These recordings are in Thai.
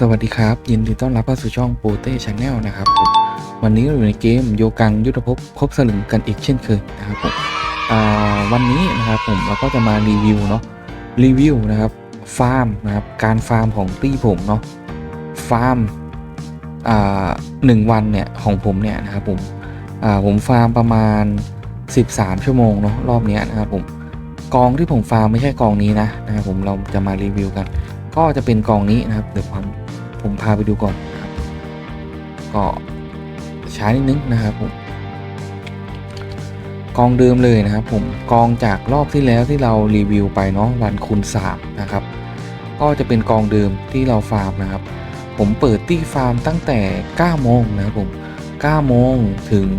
สวัสดีครับ ยินดีต้อนรับเข้าสู่ช่องโปเต้ชาแนลนะครับผมวันนี้เราอยู่ในเกมโยกังยุทธภพครบสลึงกันอีกเช่นเคยนะครับผมวันนี้นะครับผมเราก็จะมารีวิวเนาะรีวิวนะครับฟาร์มนะครับการฟาร์มของตี้ผมเนาะฟาร์มหนึ่งวันเนี่ยของผมเนี่ยนะครับผมผมฟาร์มประมาณ 13 ชั่วโมงเนาะรอบนี้นะครับผมกองที่ผมฟาร์มไม่ใช่กองนี้นะนะครับผมเราจะมารีวิวกันก็จะเป็นกองนี้นะครับเดี๋ยวผม ผมพาไปดูก่อนนะครับก็ช้านิดนึงนะครับผมกองเดิมเลยนะครับผมกองจากรอบที่แล้วที่เรารีวิวไปเนาะวันคูณ3นะครับ ก็จะเป็นกองเดิมที่เราฟาร์มนะครับ ผมเปิดตี้ฟาร์มตั้งแต่ 9 โมงนะครับผม 9 โมงถึง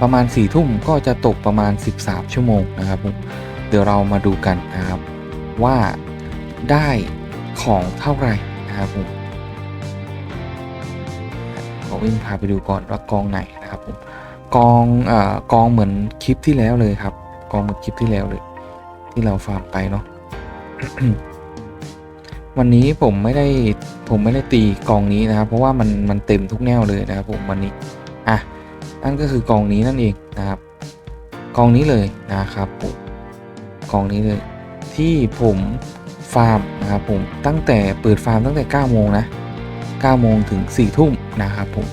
ประมาณ 4 ทุ่มก็จะตกประมาณ 13 ชั่วโมงนะครับผมเดี๋ยวเรามาดูกันนะครับ ว่าได้ของเท่าไหร่นะครับผม ขอวิ่งพาไปดูก่อนว่ากองไหนนะครับผมกองเอ่อกองเหมือนคลิปที่แล้วเลยครับ กองเหมือนคลิปที่แล้วเลย ที่เราฟาร์มไปเนาะวันนี้ผมไม่ได้ผมไม่ได้ตีกองนี้นะครับ เพราะว่ามันมันเต็มทุกแนวเลยนะครับผมวันนี้อะนั่นก็คือกองนี้นั่นเองนะครับ กองนี้เลยนะครับผมกองนี้เลย ที่ผมฟาร์มนะครับผมตั้งแต่เปิดฟาร์มตั้งแต่9โมงนะ9โมงถึง4ทุ่ม นะครับผม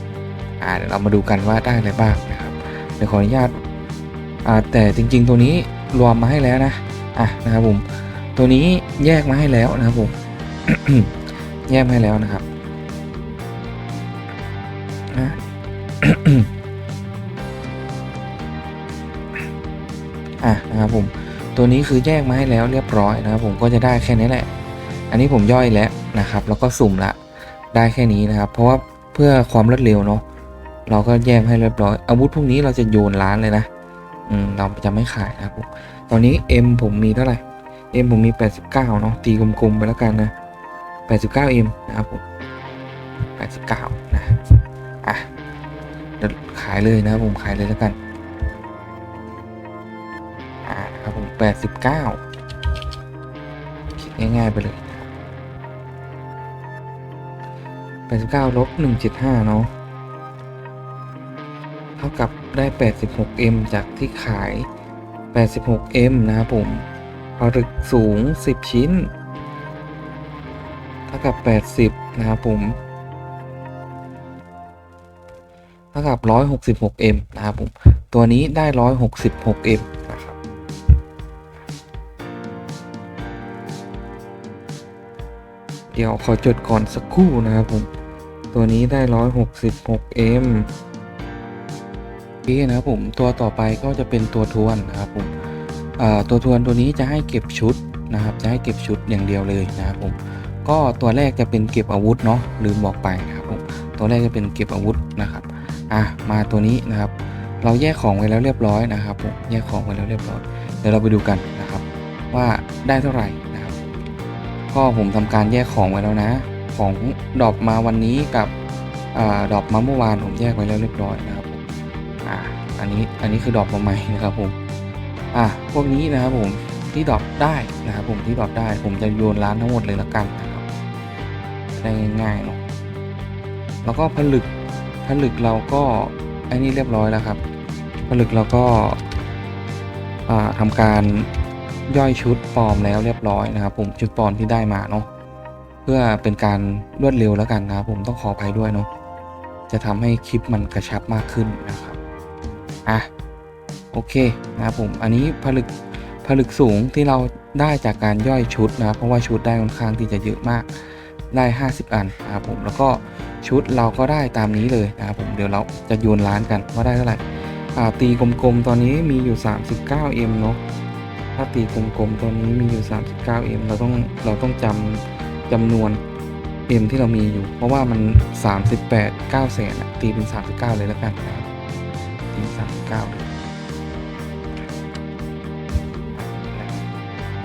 อ่าเดี๋ยวเรามาดูกันว่าได้อะไรบ้างนะครับเดี๋ยวขออนุญาตอ่าแต่จริง ๆ ตัวนี้รวมมาให้แล้วนะอะนะครับผมตัวนี้แยกมาให้แล้วนะครับผมแยกมาให้แล้วนะครับนะอะนะครับผมตัวนี้คือแยกมาให้แล้วเรียบร้อยนะครับผมก็จะได้แค่นี้แหละ อันนี้ผมย่อยแล้วนะครับ แล้วก็สุ่มละได้แค่นี้นะครับ เพราะว่า เพื่อความรวดเร็วเนาะเราก็แยกให้เรียบร้อย อาวุธพวกนี้เราจะโยนร้านเลยนะอืมเราจะไม่ขายนะครับผมตอนนี้ M ผมมีเท่าไหร่ M ผมมี 89เนาะตีกลมๆไปแล้วกันนะ 89 M นะครับผม89นะอะเดี๋ยวขายเลยนะครับผมขายเลยแล้วกันอ่าครับผมแปดสิบเก้าคิดง่ายๆไปเลย แปดสิบเก้าลบหนึ่งเจ็ดห้าเนาะ เท่ากับได้แปดสิบหก M จากที่ขายแปดสิบหก M นะครับผมผลึกสูงสิบชิ้น เท่ากับแปดสิบนะครับผม เท่ากับร้อยหกสิบหก M นะครับผม ตัวนี้ได้ร้อยหกสิบหก M นะครับเดี๋ยวขอจดก่อนสักครู่นะครับผม ตัวนี้ได้ 166M โอเคนะครับผมตัวต่อไปก็จะเป็นตัวทวนนะครับผมตัวทวนตัวนี้จะให้เก็บชุดนะครับ จะให้เก็บชุดอย่างเดียวเลยนะครับผมก็ตัวแรกจะเป็นเก็บอาวุธเนาะลืมบอกไปนะครับผมตัวแรกจะเป็นเก็บอาวุธนะครับอะมาตัวนี้นะครับ เราแยกของไว้แล้วเรียบร้อยนะครับผมแยกของไว้แล้วเรียบร้อยเดี๋ยวเราไปดูกันนะครับ ว่าได้เท่าไหร่นะครับ ก็ผมทำการแยกของไว้แล้วนะ ของดอปมาวันนี้กับอดอปมาเมื่อวานผมแยกไว้แล้วเรียบร้อยนะครับอ่าอันนี้อันนี้คือดอปมาใหม่นะครับผมอะพวกนี้นะครับผมที่ดอปได้นะครับผมที่ดอปได้ผมจะโยนร้านทั้งหมดเลยละกันนะครับได้ง่ายๆเนาะแล้วก็ผลึกผลึกเราก็ไอ้นี่เรียบร้อยแล้วครับ ผลึกเราก็อ่าทำการย่อยชุดปลอมแล้วเรียบร้อยนะครับ ผมชุดปลอมที่ได้มาเนาะ เพื่อเป็นการรวดเร็วแล้วกันนะครับผมต้องขออภัยด้วยเนาะจะทำให้คลิปมันกระชับมากขึ้นนะครับอะโอเคนะครับผมอันนี้ผลึกผลึกสูงที่เราได้จากการย่อยชุดนะครับ เพราะว่าชุดได้ค่อนข้างที่จะเยอะมากได้ 50 อันนะครับผมแล้วก็ชุดเราก็ได้ตามนี้เลยนะครับผมเดี๋ยวเราจะโยนร้านกันว่าได้เท่าไหร่อ่าตีกลมๆตอนนี้มีอยู่ 39M เนาะถ้าตีกลมๆตอนนี้มีอยู่ 39M เราต้องเราต้องจำ จำนวน M ที่เรามีอยู่ เพราะว่ามัน 38 9แสนตีเป็น 39 เลยแล้วกันนะครับตีเป็น39เลย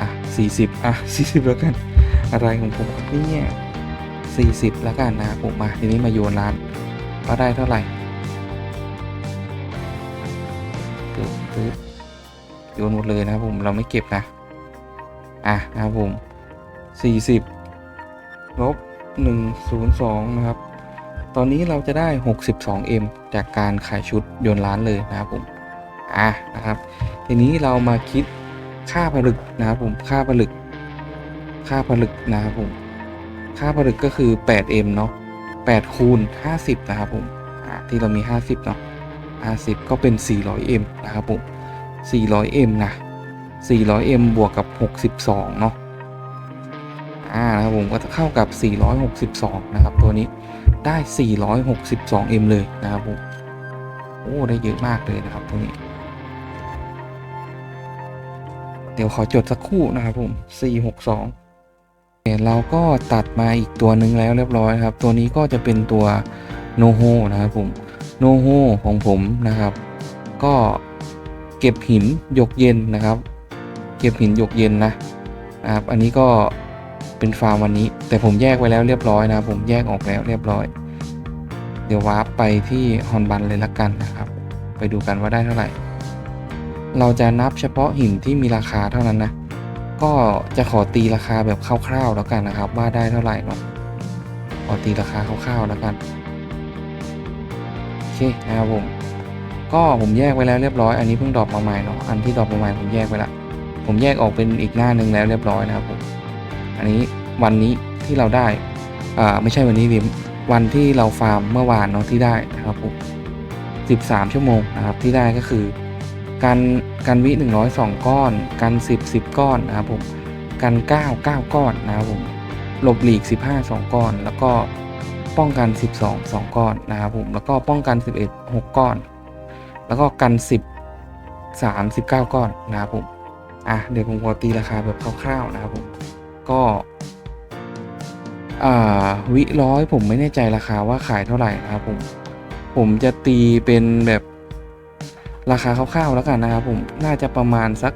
อะ 40 อะ 40 แล้วกัน อะไรของผมครับเนี่ย40 แล้วกันนะผมมาทีนี้มาโยนร้านว่าได้เท่าไหร่ตึ๊บตึ๊บโยนหมดเลยนะครับผมเราไม่เก็บนะ อะนะครับผม40 ลบ 102 นะครับ ตอนนี้เราจะได้ 62M จากการขายชุดโยนร้านเลยนะครับผม อะนะครับ ทีนี้เรามาคิดค่าผลึกนะครับผม ค่าผลึก ค่าผลึกนะครับผม ค่าผลึกก็คือ 8M เนาะ8คูณ 50 นะครับผม อะที่เรามี 50 เนาะ50 ก็เป็น 400M นะครับผม 400M นะ 400M บวกกับ 62 เนาะ อ่านะครับผมก็จะเข้ากับ 462 นะครับ ตัวนี้ได้ 462M เลยนะครับผมโอ้ได้เยอะมากเลยนะครับตัวนี้ เดี๋ยวขอจดสักครู่นะครับผม 462เดี๋ยเราก็ตัดมาอีกตัวหนึ่งแล้วเรียบร้อยครับ ตัวนี้ก็จะเป็นตัวโนโฮนะครับผมโนโฮของผมนะครับ ก็เก็บหินหยกเย็นนะครับ เก็บหินหยกเย็นนะนะครับ อันนี้ก็ เป็นฟาร์มวันนี้ แต่ผมแยกไว้แล้วเรียบร้อยนะ ผมแยกออกแล้วเรียบร้อย เดี๋ยววาร์ปไปที่ฮอนบันเลยละกันนะครับ ไปดูกันว่าได้เท่าไหร่ เราจะนับเฉพาะหินที่มีราคาเท่านั้นนะ ก็จะขอตีราคาแบบคร่าวๆแล้วกันนะครับ ว่าได้เท่าไหร่เนาะขอตีราคาคร่าวๆแล้วกันโอเคนะครับผมก็ผมแยกไว้แล้วเรียบร้อย อันนี้เพิ่งดรอปมาใหม่เนาะ อันที่ดรอปมาใหม่ผมแยกไว้ละ ผมแยกออกเป็นอีกหน้าหนึ่งแล้วเรียบร้อยนะครับผม อันนี้วันนี้ที่เราได้อ่าไม่ใช่วันนี้ดิวันที่เราฟาร์มเมื่อวานเนาะที่ได้นะครับผม13 ชั่วโมงนะครับที่ได้ก็คือกันกันวิ102 ก้อน กัน 10 10 ก้อนนะครับผมกัน 9 9 ก้อนนะครับผมหลบหลีก 15 2 ก้อน แล้วก็ป้องกัน 12 2 ก้อนนะครับผมแล้วก็ป้องกัน 11 6 ก้อน แล้วก็กัน 10 3 19ก้อนนะครับผมอะเดี๋ยวผมขอตีราคาแบบคร่าวๆนะครับผม ก็วิร้อยผมไม่แน่ใจราคาว่าขายเท่าไหร่นะครับผม ผมจะตีเป็นแบบราคาคร่าวๆแล้วกันนะครับผมน่าจะประมาณสัก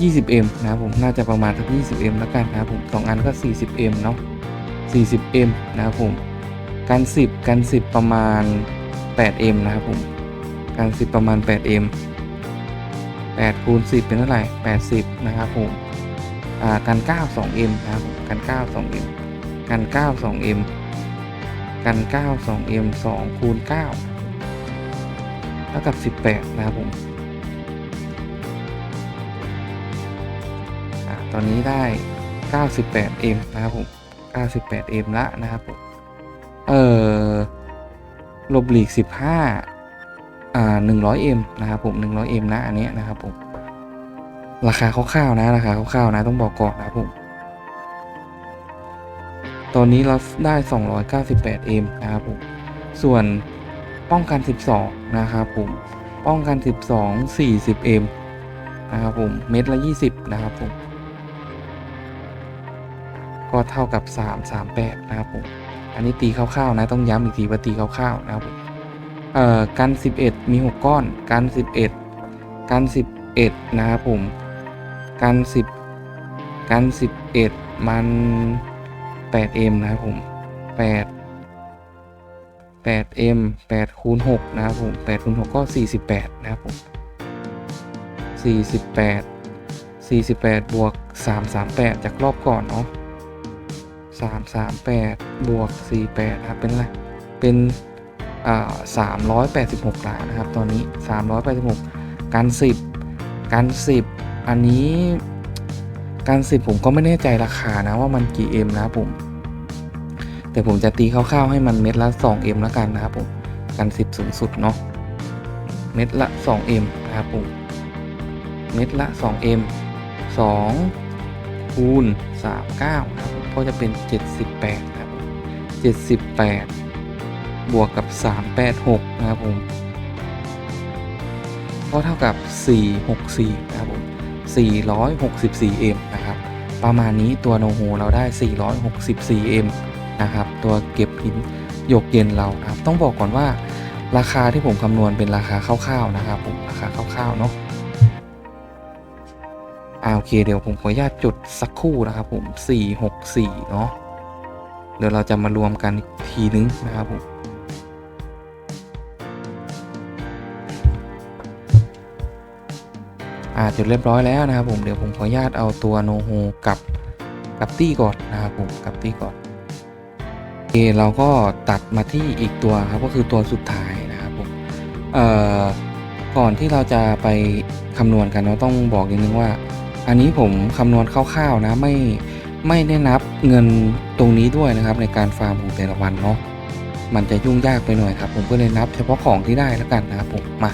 20m นะครับผมน่าจะประมาณสัก 20m แล้วกันนะครับผมสองอันก็ 40m เนาะ 40m นะครับผมกัน 10 กัน 10 ประมาณ 8m นะครับผมกัน 10 ประมาณ 8m 8คูณ10 เป็นเท่าไหร่ 80 นะครับผม กัน 9 2m นะครับกัน 9 2m กัน 9 2m กัน 9 2m 2คูณ9เท่ากับ 18 นะครับผมอตอนนี้ได้ 98m นะครับผม 98m ละนะครับผมเอ่อลบหลีก 15อ่า 100m นะครับผม 100m นะอันนี้นะครับผม ราคาคร่าวๆนะราคาคร่าวๆนะต้องบอกก่อนนะผมตอนนี้เราได้ 298m นะครับผมส่วนป้องกัน 12 นะครับผมป้องกัน 12 40m นะครับผมเม็ดละ 20 นะครับผมก็เท่ากับ 338 นะครับผมอันนี้ตีคร่าวๆนะต้องย้ำอีกทีว่าตีคร่าวๆนะครับผมเอ่อกัน 11 มี 6 ก้อนกัน 11 กัน 11 นะครับผม กัน10กัน11มัน 8m นะครับผม8 8m 8คูณ6นะครับผม8คูณ6ก็48นะครับผม48 48บวก338จากรอบก่อนเนาะ338บวก48นะครับเป็นอะไรเป็นอ่า386ล้านนะครับตอนนี้386กัน10กัน10 อันนี้กัน10ผมก็ไม่แน่ใจราคานะว่ามันกี่ M นะครับผม แต่ผมจะตีคร่าวๆให้มันเม็ดละ 2M แล้วกันนะครับผมกัน10สูงสุดเนาะเม็ดละ 2M นะครับผมเม็ดละ 2M 2คูณ39นะครับก็จะเป็น 78นะครับ78 บวกกับ 386 นะครับผม ก็เท่ากับ 464 นะครับผม 464M นะครับ ประมาณนี้ตัวโนโฮเราได้ 464M นะครับ ตัวเก็บหินหยกเย็นเราครับ ต้องบอกก่อนว่า ราคาที่ผมคำนวณเป็นราคาคร่าวๆนะครับ ผมราคาคร่าวๆเนาะอ่าโอเคเดี๋ยวผมขออนุญาตจดสักครู่นะครับผม 464 เนาะเดี๋ยวเราจะมารวมกันอีกทีนึงนะครับผม อ่าจเรียบร้อยแล้วนะครับผมเดี๋ยวผมขออนุญาตเอาตัวโนโฮกับกับตี้ก่อนนะครับผมกับตี้ก่อนโอเคเราก็ตัดมาที่อีกตัวครับก็คือตัวสุดท้ายนะครับผมเอ่อก่อนที่เราจะไปคำนวณกันเราต้องบอกนิดนึงว่า อันนี้ผมคำนวณคร่าวๆนะไม่ไม่ได้นับเงินตรงนี้ด้วยนะครับ ในการฟาร์มของแต่ละวันเนาะมันจะยุ่งยากไปหน่อยครับ ผมก็เลยนับเฉพาะของที่ได้แล้วกันนะครับผมมา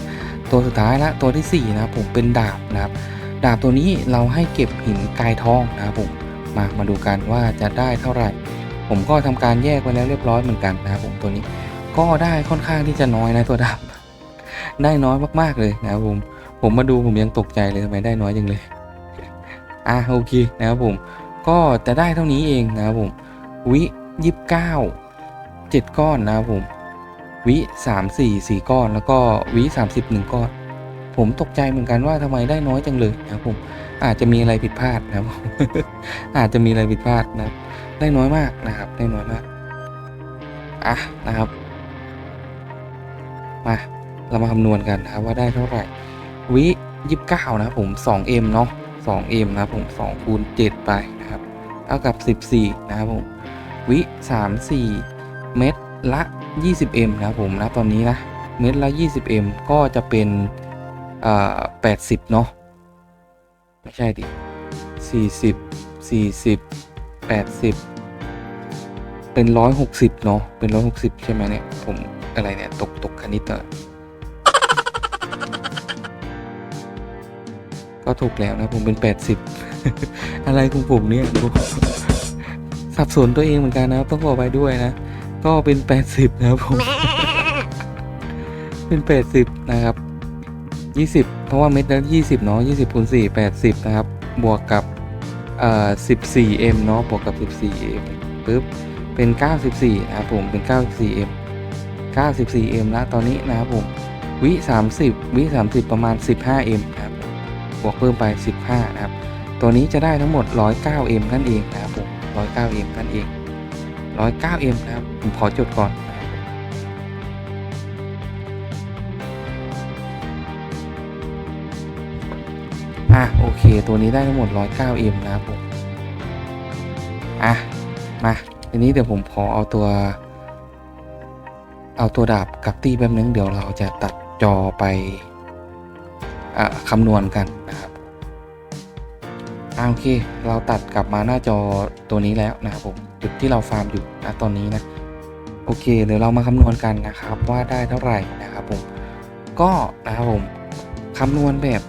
ตัวสุดท้ายละตัวที่สี่นะครับผมเป็นดาบนะครับ ดาบตัวนี้เราให้เก็บหินกายทองนะครับผมมามาดูกันว่าจะได้เท่าไหร่ ผมก็ทำการแยกไว้แล้วเรียบร้อยเหมือนกันนะครับผมตัวนี้ก็ได้ค่อนข้างที่จะน้อยนะตัวดาบได้น้อยมากๆเลยนะครับผมผมมาดูผมยังตกใจเลยทำไมได้น้อยจังเลยอะโอเคนะครับผมก็จะได้เท่านี้เองนะครับผมวิยี่สิบเก้าเจ็ดก้อนนะครับผม วิสามสี่สี่ก้อน แล้วก็วิสามสิบหนึ่งก้อน ผมตกใจเหมือนกันว่าทำไมได้น้อยจังเลยนะครับผมอาจจะมีอะไรผิดพลาดนะครับผมอาจจะมีอะไรผิดพลาดนะครับได้น้อยมากนะครับ ได้น้อยมากอะนะครับมาเรามาคำนวณกันนะครับว่าได้เท่าไหร่ วิยี่สิบเก้านะครับผม 2m เนาะ 2m นะครับผม2คูณ7ไปนะครับเท่ากับ14นะครับผมวิ34เม็ด ละ 20m นะผมนะตอนนี้นะเม็ดละ 20m ก็จะเป็นอ่า80 เนาะไม่ใช่ดิ40 40 80 เป็น 160 เนาะเป็น 160 ใช่ไหมเนี่ย ผมอะไรเนี่ย ตกตกคณิตอะก็ถูกแล้วนะผมเป็น 80 อะไรของผมเนี่ยสับสนตัวเองเหมือนกันนะต้องขอไปด้วยนะ ก็เป็น 80 นะครับผม เป็น 80 นะครับ 20 เพราะว่าเม็ดละ20 เนาะ20คูณ4 80 นะครับ บวกกับเอ่อ 14m เนาะบวกกับ 14m ปึ๊บ เป็น 94 นะครับผม เป็น 94m 94m แล้วตอนนี้นะครับผม วิ 30 วิ 30 ประมาณ 15m นะครับ บวกเพิ่มไป 15 นะครับ ตัวนี้จะได้ทั้งหมด 109m นั่นเองนะครับผม 109m นั่นเอง 109m นะครับ ผมขอจดก่อนอะโอเค ตัวนี้ได้ทั้งหมด 109m นะครับผม อะ มา ทีนี้เดี๋ยวผมขอเอาตัว เอาตัวดาบกับตีแป๊บนึง เดี๋ยวเราจะตัดจอไปอะคำนวณกันนะครับอ่าโอเค เราตัดกลับมาหน้าจอตัวนี้แล้วนะครับผม จุดที่เราฟาร์มอยู่นะตอนนี้นะโอเคเดี๋ยวเรามาคำนวณกันนะครับว่าได้เท่าไหร่นะครับผมก็นะครับผมคำนวณแบบ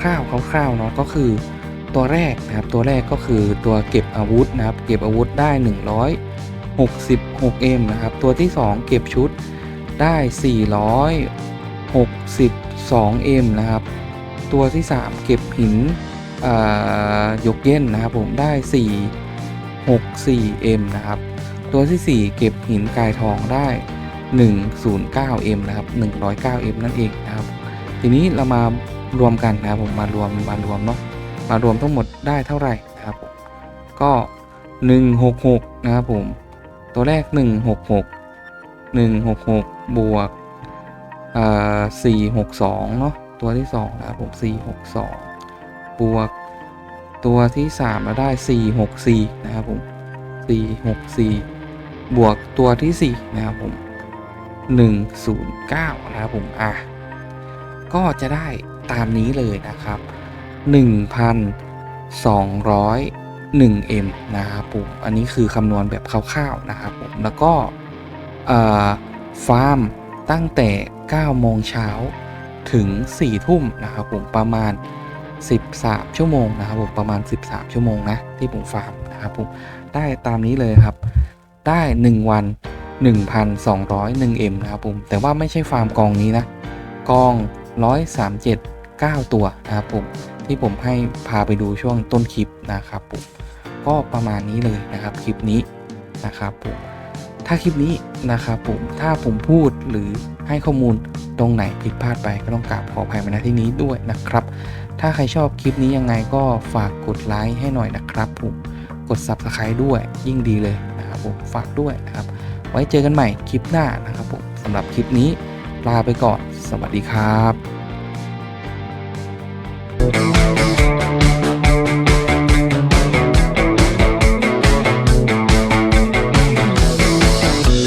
คร่าวๆคร่าวๆเนาะก็คือตัวแรกนะครับตัวแรกก็คือตัวเก็บอาวุธนะครับ เก็บอาวุธได้ 166m นะครับ ตัวที่ 2 เก็บชุดได้ 462m นะครับ ตัวที่ 3 เก็บหินอ่ายกเย็นนะครับผมได้ 64M นะครับ ตัวที่ 4 เก็บหินกายทองได้ 109m นะครับ 109m นั่นเองนะครับ ทีนี้เรามารวมกันนะครับผมมารวมมารวมเนาะมารวมทั้งหมดได้เท่าไหร่นะครับผมก็ 166 นะครับผม ตัวแรก 166 166 บวกอ่า462 เนาะตัวที่ 2 นะครับผม 462 บวก ตัวที่ 3 เราได้ 464 นะครับผม 464 บวกตัวที่ 4 นะครับผม 109 นะครับผม อะ ก็จะได้ตามนี้เลยนะครับ 1,201m นะครับผม อันนี้คือคำนวณแบบคร่าวๆนะครับผม แล้วก็ฟาร์มตั้งแต่ 9 โมงเช้าถึง 4 ทุ่มนะครับผมประมาณ 13 ชั่วโมงนะครับผมประมาณ 13 ชั่วโมงนะที่ผมฟาร์มนะครับผมได้ตามนี้เลยครับ ได้ 1 วัน 1,201m นะครับผมแต่ว่าไม่ใช่ฟาร์มกองนี้นะกอง 137 9 ตัวนะครับผมที่ผมให้พาไปดูช่วงต้นคลิปนะครับผมก็ประมาณนี้เลยนะครับคลิปนี้นะครับผม ถ้าคลิปนี้นะครับผมถ้าผมพูดหรือให้ข้อมูลตรงไหนผิดพลาดไปก็ต้องกราบขออภัยมาณที่นี้ด้วยนะครับ ถ้าใครชอบคลิปนี้ยังไงก็ฝากกดไลค์ให้หน่อยนะครับผมกด Subscribe ด้วยยิ่งดีเลยนะครับผมฝากด้วยนะครับ ไว้เจอกันใหม่คลิปหน้านะครับผมสำหรับคลิปนี้ลาไปก่อน สวัสดีครับ